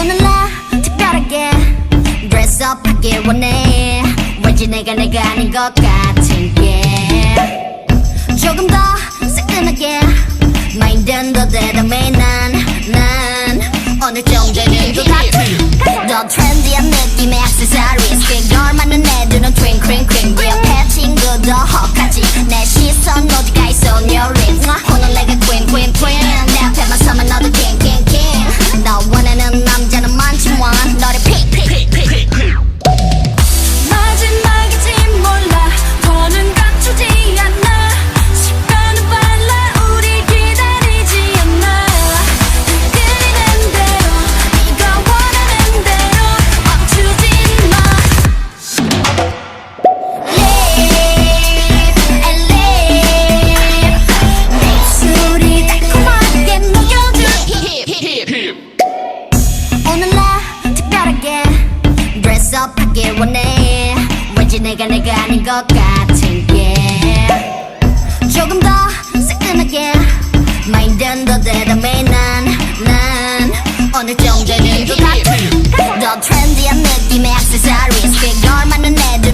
오늘 나 특별하게 dress up 하길 원해. 왠지 내가 내가 아닌 것 같은 게. 조금 더 세끈하게 마인드는 더 대담해 난난. 오늘 정제는 것 같은 더 트렌디한 느낌의 액세서리스 그걸 맞는 애들은 트윙 트윙 트윙 up 하길 원해. 왠지 내가 내가 아닌 것 같은 게. 조금 더 새끈하게. 마인드는 더 대담해 난난 어느 정도는 또 같아 더 트렌디한 느낌의 액세서리즈 그걸 맞는 애들